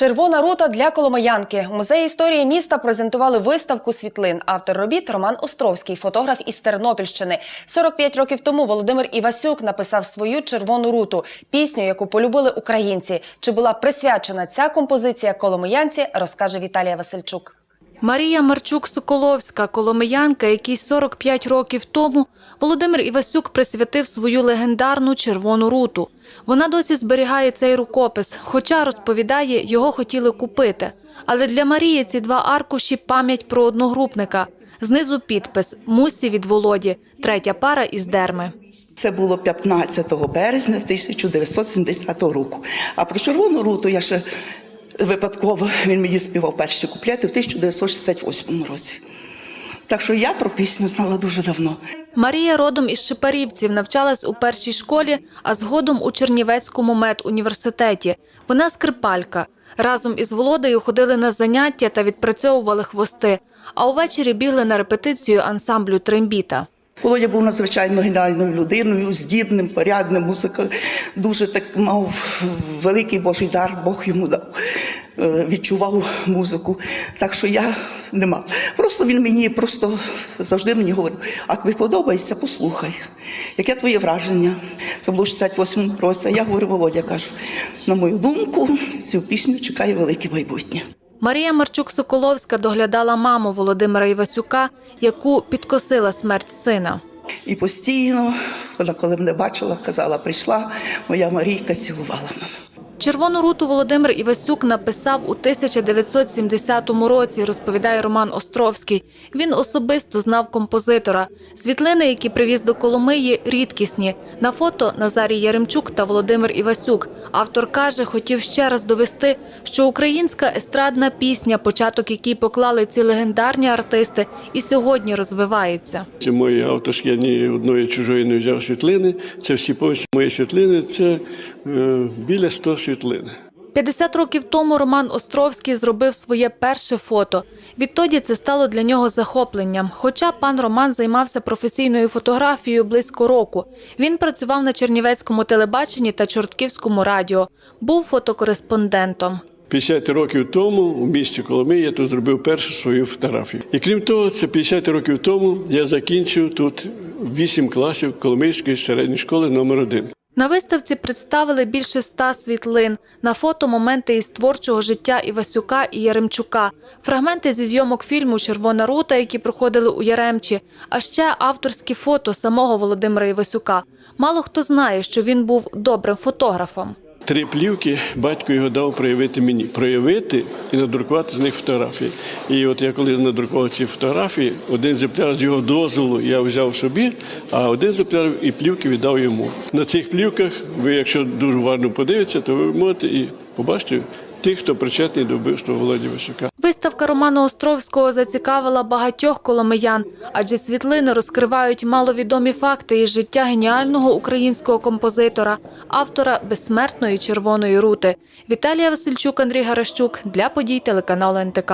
Червона рута для Коломиянки. У музеї історії міста презентували виставку світлин. Автор робіт Роман Островський, фотограф із Тернопільщини. 45 років тому Володимир Івасюк написав свою червону руту пісню, яку полюбили українці. Чи була присвячена ця композиція Коломиянці, розкаже Віталія Васильчук. Марія Марчук-Соколовська, коломиянка, якій 45 років тому Володимир Івасюк присвятив свою легендарну червону руту. Вона досі зберігає цей рукопис, хоча розповідає, його хотіли купити. Але для Марії ці два аркуші пам'ять про одногрупника. Знизу підпис Мусі від Володі, третя пара із дерми. Це було 15 березня 1970 року. А про червону руту я ще випадково він мені співав перші куплети в 1968 році. Так що я про пісню знала дуже давно. Марія родом із Шипарівців навчалась у першій школі, а згодом у Чернівецькому медуніверситеті. Вона скрипалька. Разом із Володею ходили на заняття та відпрацьовували хвости, а увечері бігли на репетицію ансамблю Трембіта. Володя був надзвичайно геніальною людиною, здібним, порядним, музика дуже так мав великий Божий дар, Бог йому дав. е, Відчував музику. Так що я не мав. Просто він мені просто завжди мені говорив: а тобі подобається, послухай. Яке твоє враження? Це було в 68 році. Я говорю, Володя, кажу, на мою думку, цю пісню чекає велике майбутнє. Марія Марчук-Соколовська доглядала маму Володимира Івасюка, яку підкосила смерть сина. І постійно, вона коли мене бачила, казала, прийшла моя Марійка, цілувала мене. Червону руту Володимир Івасюк написав у 1970 році, розповідає Роман Островський. Він особисто знав композитора. Світлини, які привіз до Коломиї, рідкісні. На фото Назарій Яремчук та Володимир Івасюк. Автор каже, хотів ще раз довести, що українська естрадна пісня, початок якій поклали ці легендарні артисти, і сьогодні розвивається. Це мої авторські, я ні одної чужої не взяв світлини. Це всі повністю мої світлини, це е, біля 100 світлин. 50 років тому Роман Островський зробив своє перше фото. Відтоді це стало для нього захопленням. Хоча пан Роман займався професійною фотографією близько року. Він працював на Чернівецькому телебаченні та Чортківському радіо. Був фотокореспондентом. 50 років тому у місті Коломиї я тут зробив першу свою фотографію. І крім того, це 50 років тому я закінчив тут 8 класів Коломийської середньої школи номер 1 На виставці представили більше ста світлин. На фото моменти із творчого життя Івасюка і Яремчука, фрагменти зі зйомок фільму Червона рута, які проходили у Яремчі, а ще авторські фото самого Володимира Івасюка. Мало хто знає, що він був добрим фотографом. Три плівки батько його дав проявити мені. Проявити і надрукувати з них фотографії. І от я коли надрукував ці фотографії, один екземпляр з його дозволу я взяв собі, а один екземпляр і плівки віддав йому. На цих плівках, ви, якщо дуже уважно подивитеся, то ви можете і побачите тих, хто причетний до вбивства Володі Висока. Виставка Романа Островського зацікавила багатьох коломиян, адже світлини розкривають маловідомі факти із життя геніального українського композитора, автора безсмертної червоної рути. Віталія Васильчук, Андрій Гаращук для подій телеканалу НТК.